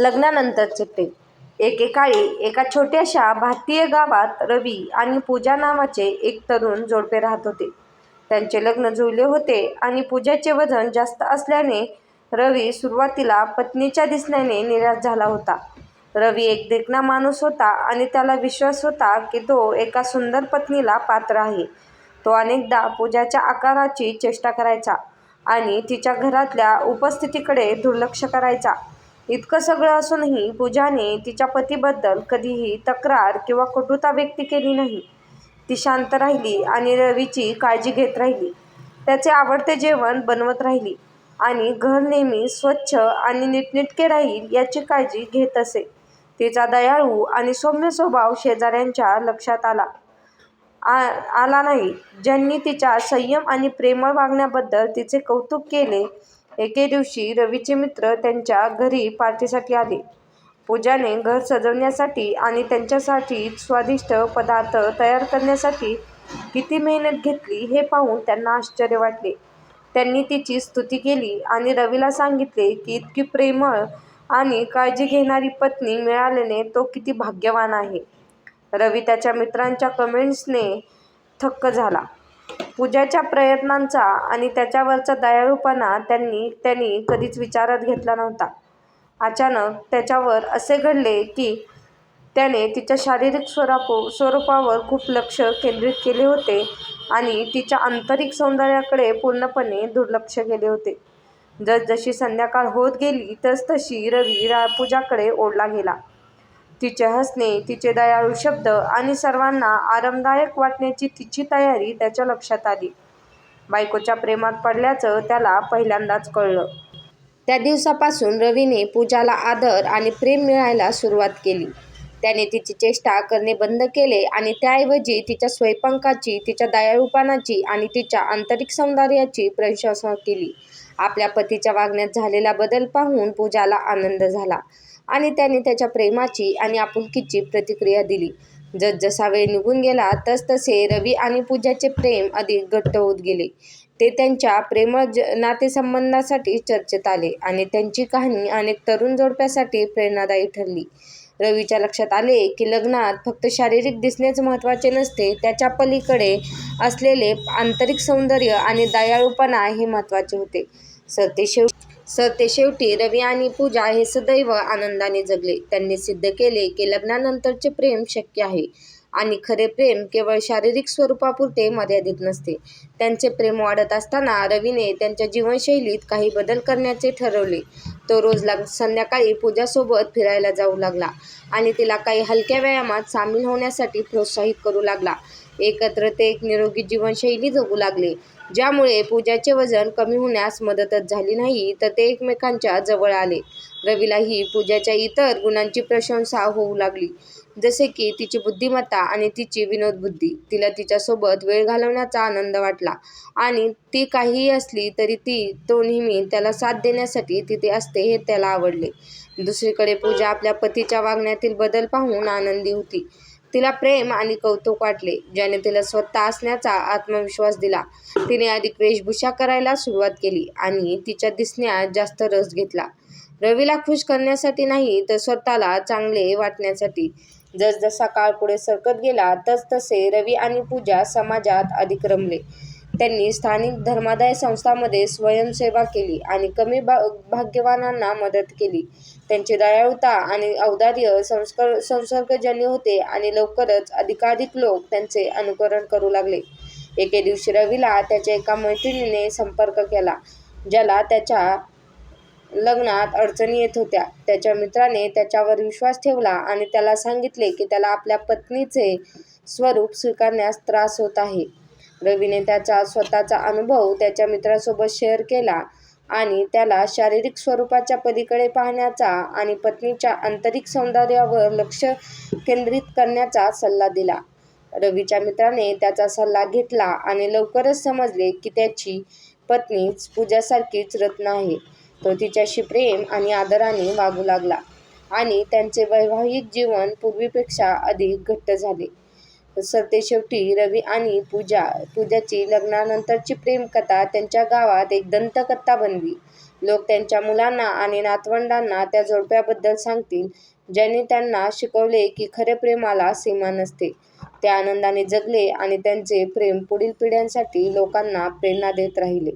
लग्नानंतरचे प्रेम एकेकाळी एका छोट्याशा भारतीय गावात रवी आणि पूजा नावाचे एक तरुण जोडपे राहत होते. त्यांचे लग्न जुळले होते आणि पूजाचे वजन जास्त असल्याने रवी सुरुवातीला पत्नीच्या दिसण्याने निराश झाला होता. रवी एक देखणा माणूस होता आणि त्याला विश्वास होता की तो एका सुंदर पत्नीला पात्र आहे. तो अनेकदा पूजाच्या आकाराची चेष्टा करायचा आणि तिच्या घरातल्या उपस्थितीकडे दुर्लक्ष करायचा. इतकं सगळं असूनही पूजाने तिच्या पतीबद्दल कधीही तक्रार किंवा कटुता व्यक्त केली नाही. ती शांत राहिली आणि रवीची काळजी घेत राहिली, त्याचे आवडते जेवण बनवत राहिली आणि घर नेहमी स्वच्छ आणि नीटनेटके राहील याची काळजी घेत असे. तिचा दयाळू आणि सौम्य स्वभाव शेजाऱ्यांच्या लक्षात आला आ आला नाही, ज्यांनी तिच्या संयम आणि प्रेमळ वागण्याबद्दल तिचे कौतुक केले. एके दिवशी रवीचे मित्र त्यांच्या घरी पार्टीसाठी आले. पूजाने घर सजवण्यासाठी आणि त्यांच्यासाठी स्वादिष्ट पदार्थ तयार करण्यासाठी किती मेहनत घेतली हे पाहून त्यांना आश्चर्य वाटले. त्यांनी तिची स्तुती केली आणि रवीला सांगितले की इतकी प्रेमळ आणि काळजी घेणारी पत्नी मिळाल्याने तो किती भाग्यवान आहे. रवी त्याच्या मित्रांच्या कमेंट्सने थक्क झाला. पूजाच्या प्रयत्नांचा आणि त्याच्यावरचा दयाळूपणा त्यांनी त्यांनी कधीच विचारात घेतला नव्हता. अचानक त्याच्यावर असे घडले की त्याने तिच्या शारीरिक स्वरूपावर खूप लक्ष केंद्रित केले होते आणि तिच्या आंतरिक सौंदर्याकडे पूर्णपणे दुर्लक्ष केले होते. जसजशी संध्याकाळ होत गेली तसतशी रवी पूजाकडे ओढला गेला. तिचे हसणे, तिचे दयाळू शब्द आणि सर्वांना आरामदायक वाटण्याची तिची तयारी त्याच्या लक्षात आली. बायकोच्या प्रेमात पडल्याचं त्याला पहिल्यांदाच कळलं. त्या दिवसापासून रवीने पूजाला आदर आणि प्रेम मिळायला सुरुवात केली. त्याने तिची चेष्टा करणे बंद केले आणि त्याऐवजी तिच्या स्वयंपाकाची, तिच्या दयाळूपणाची आणि तिच्या आंतरिक सौंदर्याची प्रशंसा केली. आपल्या पतीच्या वागण्यात झालेला बदल पाहून पूजाला आनंद झाला आणि त्याने त्याच्या प्रेमाची आणि आपुलकीची प्रतिक्रिया दिली. जसजसा वेळ निघून गेला तसतसे रवी आणि पूजाचे प्रेम अधिक घट्ट होत गेले. ते त्यांच्या प्रेमळ नातेसंबंधासाठी चर्चेत आले आणि त्यांची कहाणी अनेक तरुण जोडप्यासाठी प्रेरणादायी ठरली. रवीच्या लक्षात आले की लग्नात फक्त शारीरिक दिसणेच महत्त्वाचे नसते, त्याच्या पलीकडे असलेले आंतरिक सौंदर्य आणि दयाळूपणा हे महत्त्वाचे होते. सर ते शेव सरतेशेवटी रवी आणि पूजा हे सदैव आनंदाने जगले. त्यांनी सिद्ध केले की लग्नानंतरचे प्रेम शक्य आहे आणि खरे प्रेम केवळ शारीरिक स्वरूपापुरते मर्यादित नसते. त्यांचे प्रेम वाढत असताना रवीने त्यांच्या जीवनशैलीत काही बदल करण्याचे ठरवले. तो रोज संध्याकाळी पूजासोबत फिरायला जाऊ लागला आणि तिला काही हलक्या व्यायामात सामील होण्यासाठी प्रोत्साहित करू लागला. एकत्र ते एक निरोगी जीवनशैली जगू लागले, ज्यामुळे पूजाचे वजन कमी होण्यास मदतच झाली नाही तर ते एकमेकांच्या जवळ आले. रवीलाही पूजाच्या इतर गुणांची प्रशंसा होऊ लागली, जसे की तिची बुद्धिमत्ता आणि तिची विनोदबुद्धी. तिला तिच्यासोबत वेळ घालवण्याचा आनंद वाटला आणि ती काहीही असली तरी ती तो नेहमी त्याला साथ देण्यासाठी तिथे असते हे त्याला आवडले. दुसरीकडे पूजा आपल्या पतीच्या वागण्यातील बदल पाहून आनंदी होती. तिला प्रेम आणि कौतुक वाटले, ज्याने तिला स्वतः असण्याचा आत्मविश्वास दिला. तिने अधिक वेशभूषा करायला सुरुवात केली आणि तिच्या दिसण्यात जास्त रस घेतला, रवीला खुश करण्यासाठी नाही तर स्वतःला चांगले वाटण्यासाठी. जसजसा काळ पुढे सरकत गेला तसतसे रवी आणि पूजा समाजात अधिक रमले. त्यांनी स्थानिक धर्मादाय संस्थांमध्ये स्वयंसेवा केली आणि कमी भाग्यवानांना मदत केली. त्यांची दयाळूता आणि औदार्य संसर्गजन्य होते आणि लवकरच अधिकाधिक लोक त्यांचे अनुकरण करू लागले. एके दिवशी रवीला त्याच्या एका मैत्रिणीने संपर्क केला, ज्याला त्याच्या लग्नात अडचणी येत होत्या. त्याच्या मित्राने त्याच्यावर विश्वास ठेवला आणि त्याला सांगितले की त्याला आपल्या पत्नीचे स्वरूप स्वीकारण्यास त्रास होत आहे. रवीने त्याचा स्वतःचा अनुभव त्याच्या मित्रासोबत शेअर केला आणि त्याला शारीरिक स्वरूपाच्या पलीकडे पाहण्याचा आणि पत्नीच्या आंतरिक सौंदर्यावर लक्ष केंद्रित करण्याचा सल्ला दिला. रवीच्या मित्राने त्याचा सल्ला घेतला आणि लवकरच समजले की त्याची पत्नीच पूजासारखीच रत्न आहे. तो तिच्याशी प्रेम आणि आदराने वागू लागला आणि त्यांचे वैवाहिक जीवन पूर्वीपेक्षा अधिक घट्ट झाले. सरतेशेवटी रवी आणि पूजा पूजाची लग्नानंतरची प्रेमकथा त्यांच्या गावात एक दंतकथा बनली. लोक त्यांच्या मुलांना आणि नातवंडांना त्या जोडप्याबद्दल सांगतील ज्यांनी त्यांना शिकवले की खरे प्रेमाला सीमा नसते. ते आनंदाने जगले आणि त्यांचे प्रेम पुढील पिढ्यांसाठी लोकांना प्रेरणा देत राहिले.